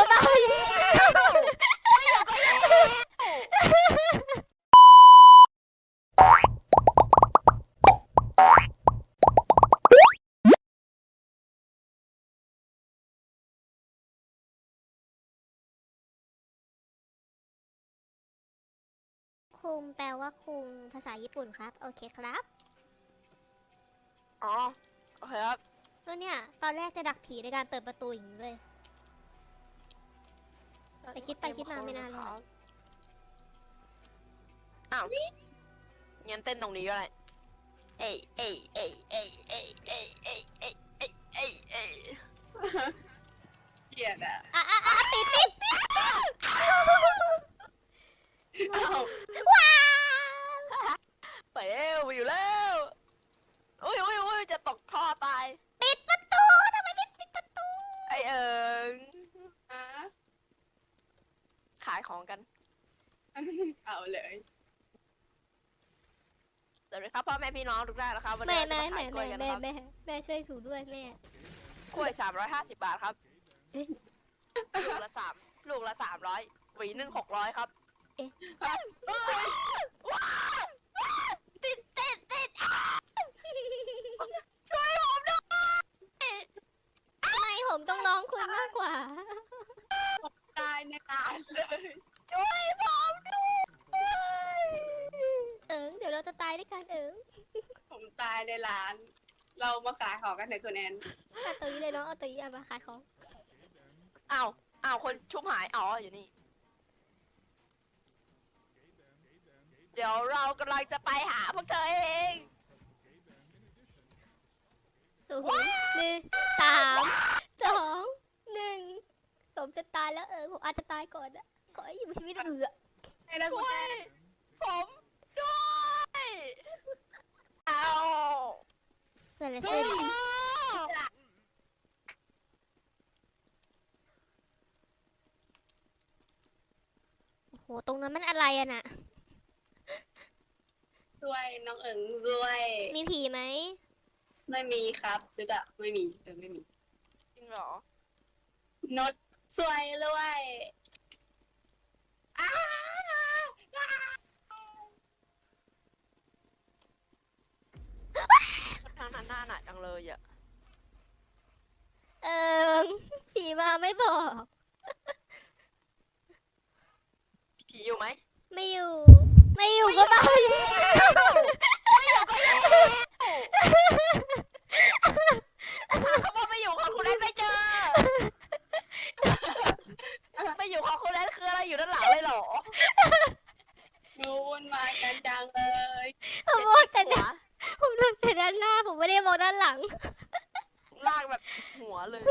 ก็บ้าคุงแปลว่าคุงภาษาญี่ปุ่นครับ โอเคครับอ๋อโอเคครับแล้วเนี่ย ตอนแรกจะดักผีในการเปิดประตูอย่างนี้เลย แต่คิดไปคิดมาไม่น่ารอดอ้าวงั้นเต้นตรงนี้ก็ได้เอ้ยเอ้ยเอ้ยเอ้ยเอ้ยเอ้ยเอ้ยเอ้ยเอ้ยเอ้ยเอ้ยเกลียดอะอะอะอะปิดปิดปิดอ้าวว้าวไปเร็วไปอยู่แล้วายของกัน เอาเลยสวัสดีครับพ่อแม่พี่น้องทุกท่านนะครับวันแม่นี้เราแม่จะมาแม่ขายกล้แม่วยกันแม่นะครับแม่แม่ช่วยถูด้วยแม่ กล้วยสามร้อยห้าสิบบาทครับเอ๊ะ ลูกละสามลูกละสามร้อยหวีหนึ่งหกร้อยครับเอ๊ะว้าวว้าวติดติดติดอ้าวช่วยผมด้วย ไม่ผมต้องร้องคุณมากกว่า ตายในร้านเลยช่วยผมด้วยเอิงเดี๋ยวเราจะตายด้วยกันเอิงผมตายในร้าน เรามาขายของกันเถอะคุณแอนเอาตัวนี้เลยเนาะเอาตัวนี้เอามาขายของอ้าวอ้าวคนชุบหายอ๋ออยู่นี่ เดี๋ยวเรากำลังจะไปหาพวกเธอเองศูนย์หนึ่งสามสองหนึ่งผมจะตายแล้วเออผมอาจจะตายก่อนนะขอให้อยู่ชีวิตเอือให้ได้คุณช่วแอยนผมด้วยเอาเกิดอะไรขึ้นโอ้โหตรงนั้นมันอะไรอะน่ะ ด้วยน้องเอิงด้วย มีผีไหมไม่มีครับหรือก็ไม่มีเออไม่มีจริงเหรอนด สวยด้วยอ้าทางนั้นหน้าหนาจังเลยอะ เอิงผีมาไม่บอก เลยหรอดูวนมากันจังเลยผมมองแต่ด้านผมมองแต่ด้านหน้าผมไม่ได้มองด้านหลัง ลากแบบหัวเลย